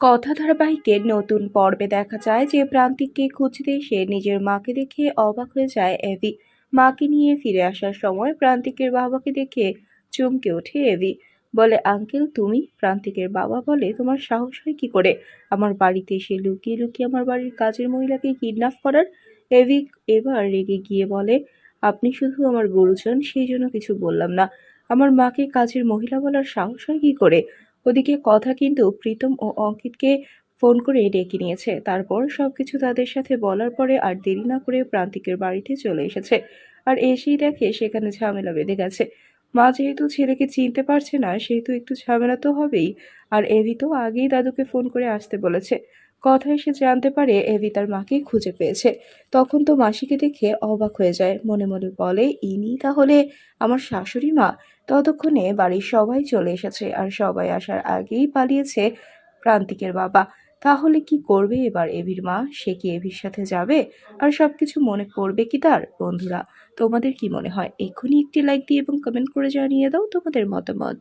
কথা ধারাবাহিকের নতুন পর্বে দেখা যায় যে প্রান্তিককে খুঁজতে এসে নিজের মাকে দেখে অবাক হয়ে যায় এভি। মাকে নিয়ে ফিরে আসার সময় প্রান্তিকের বাবাকে দেখে চমকে ওঠে এভি। বলে, আঙ্কেল, তুমি? প্রান্তিকের বাবা বলে, তোমার সাহস হয় কি করে? আমার বাড়িতে এসে লুকিয়ে লুকিয়ে আমার বাড়ির কাজের মহিলাকে কিডন্যাপ করার? এভি এবার রেগে গিয়ে বলে, আপনি শুধু আমার গুরুজন, সেই জন্য কিছু বললাম না। আমার মাকে কাজের মহিলা বলার সাহস হয় কি করে? ওদিকে কথা কিন্তু প্রীতম ও অঙ্কিতকে ফোন করে ডেকে নিয়েছে। তারপর সব কিছু তাদের সাথে বলার পরে আর দেরি না করে প্রান্তিকের বাড়িতে চলে এসেছে। আর এসেই দেখে সেখানে ঝামেলা বেঁধে গেছে। মা যেহেতু ছেলেকে চিনতে পারছে না, সেহেতু একটু ঝামেলা তো হবেই। আর এভি তো আগেই দাদুকে ফোন করে আসতে বলেছে। কথা এসে জানতে পারে এভি তার মাকে খুঁজে পেয়েছে। তখন তো মাসিকে দেখে অবাক হয়ে যায়। মনে মনে বলে, ইনি তাহলে আমার শাশুড়ি মা? ততক্ষণে বাড়ির সবাই চলে এসেছে আর সবাই আসার আগেই পালিয়েছে প্রান্তিকের বাবা। তাহলে কি করবে এবার এভির মা? সে কি এভির সাথে যাবে? আর সব কিছু মনে পড়বে কি তার, বন্ধুরা? তোমাদের কি মনে হয়? এক্ষুনি একটি লাইক দিয়ে এবং কমেন্ট করে জানিয়ে দাও তোমাদের মতামত।